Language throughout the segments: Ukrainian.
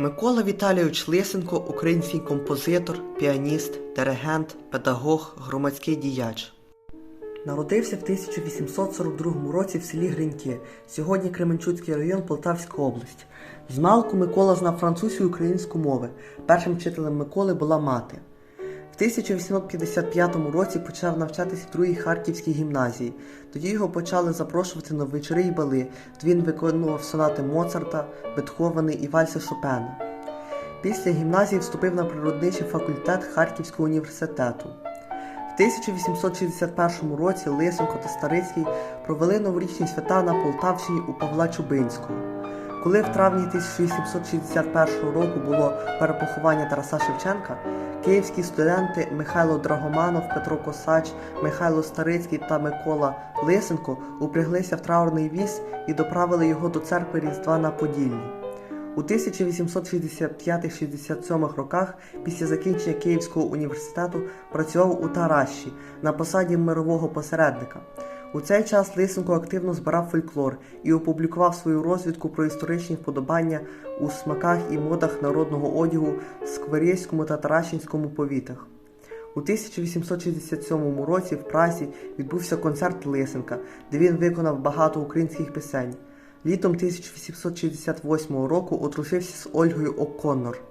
Микола Віталійович Лисенко український композитор, піаніст, диригент, педагог, громадський діяч. Народився в 1842 році в селі Гриньки, сьогодні Кременчуцький район, Полтавська область. Змалку Микола знав французьку і українську мови. Першим вчителем Миколи була мати. В 1855 році почав навчатися в другій Харківській гімназії. Тоді його почали запрошувати на вечори й бали, де він виконував сонати Моцарта, Бетховени і вальси Шопена. Після гімназії вступив на природничий факультет Харківського університету. В 1861 році Лисенко та Старицький провели новорічні свята на Полтавщині у Павла Чубинського. Коли в травні 1861 року було перепоховання Тараса Шевченка, київські студенти Михайло Драгоманов, Петро Косач, Михайло Старицький та Микола Лисенко упряглися в траурний віз і доправили його до церкви Різдва на Поділлі. У 1865-67 роках після закінчення Київського університету працював у Таращі на посаді мирового посередника. У цей час Лисенко активно збирав фольклор і опублікував свою розвідку про історичні вподобання у смаках і модах народного одягу в Скверєському та Таращинському повітах. У 1867 році в Празі відбувся концерт Лисенка, де він виконав багато українських пісень. Літом 1868 року одружився з Ольгою О'Коннор.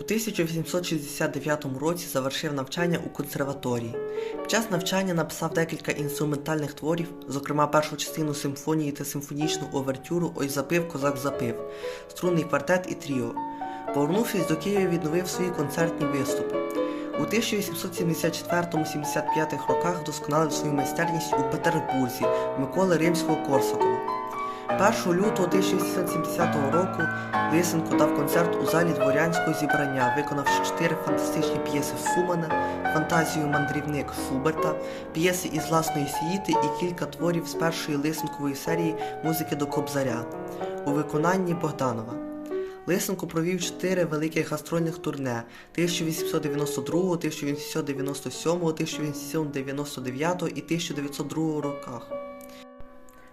У 1869 році завершив навчання у консерваторії. Під час навчання написав декілька інструментальних творів, зокрема першу частину симфонії та симфонічну овертюру Ой запив, козак запив, струнний квартет і тріо. Повернувшись до Києва, відновив свої концертні виступи. У 1874-75 роках вдосконалив свою майстерність у Петербурзі Миколи Римського-Корсакова. 1 лютого 1870 року Лисенко дав концерт у залі дворянського зібрання, виконавши чотири фантастичні п'єси Фумана, фантазію мандрівник Шуберта, п'єси із власної світи і кілька творів з першої Лисенкової серії музики до Кобзаря у виконанні Богданова. Лисенко провів чотири великих гастрольних турне 1892, 1897, 1899 і 1902 роках.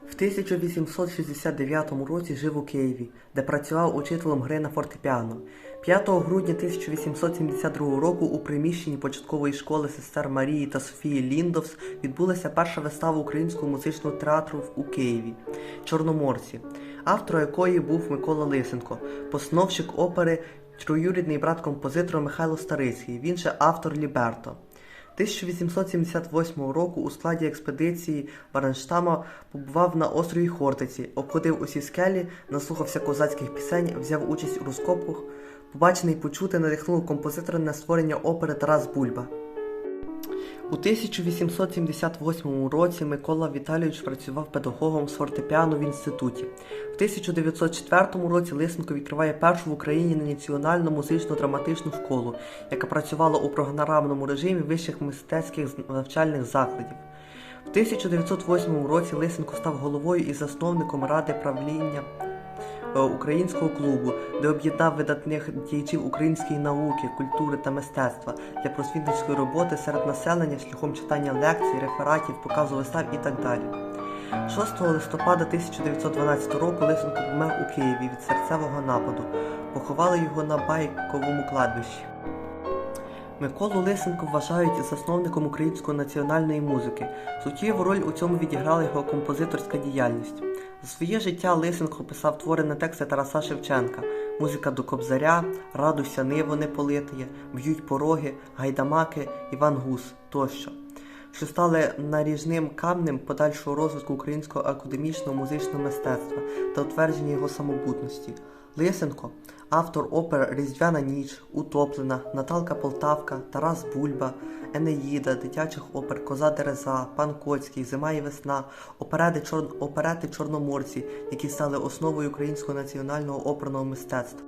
В 1869 році жив у Києві, де працював учителем гри на фортепіано. 5 грудня 1872 року у приміщенні початкової школи сестер Марії та Софії Ліндовс відбулася перша вистава українського музичного театру у Києві Чорноморці, автором якої був Микола Лисенко, постановщик опери, троюрідний брат композитора Михайло Старицький, він же автор Ліберто. 1878 року у складі експедиції Варенштама побував на острові Хортиці, обходив усі скелі, наслухався козацьких пісень, взяв участь у розкопках. Побачений почути надихнув композитора на створення опери Тарас Бульба. У 1878 році Микола Віталійович працював педагогом з фортепіано в інституті. В 1904 році Лисенко відкриває першу в Україні національну музично-драматичну школу, яка працювала у програмному режимі вищих мистецьких навчальних закладів. В 1908 році Лисенко став головою і засновником ради правління українського клубу, де об'єднав видатних діячів української науки, культури та мистецтва для просвітницької роботи серед населення шляхом читання лекцій, рефератів, показу вистав і так далі. 6 листопада 1912 року Лисенко помер у Києві від серцевого нападу. Поховали його на Байковому кладбищі. Миколу Лисенко вважають засновником української національної музики. Суттєву роль у цьому відіграла його композиторська діяльність. Своє життя Лисенко писав твори на тексти Тараса Шевченка, музика до Кобзаря, Радуйся ниво не политиє, Б'ють пороги, Гайдамаки, Іван Гус тощо, що стали наріжним камнем подальшого розвитку українського академічного музичного мистецтва та утвердження його самобутності. Лисенко автор опер Різдвяна ніч, Утоплена, Наталка Полтавка, Тарас Бульба, Енеїда, дитячих опер Коза Дереза, Пан Коцький, Зима і весна, оперети, чор... оперети Чорноморці, які стали основою українського національного оперного мистецтва.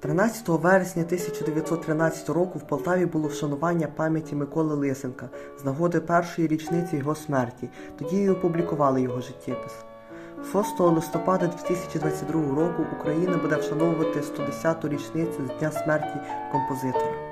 13 вересня 1913 року в Полтаві було вшанування пам'яті Миколи Лисенка з нагоди першої річниці його смерті. Тоді і опублікували його життєпис. 6 листопада 2022 року Україна буде вшановувати 110-ту річницю з дня смерті композитора.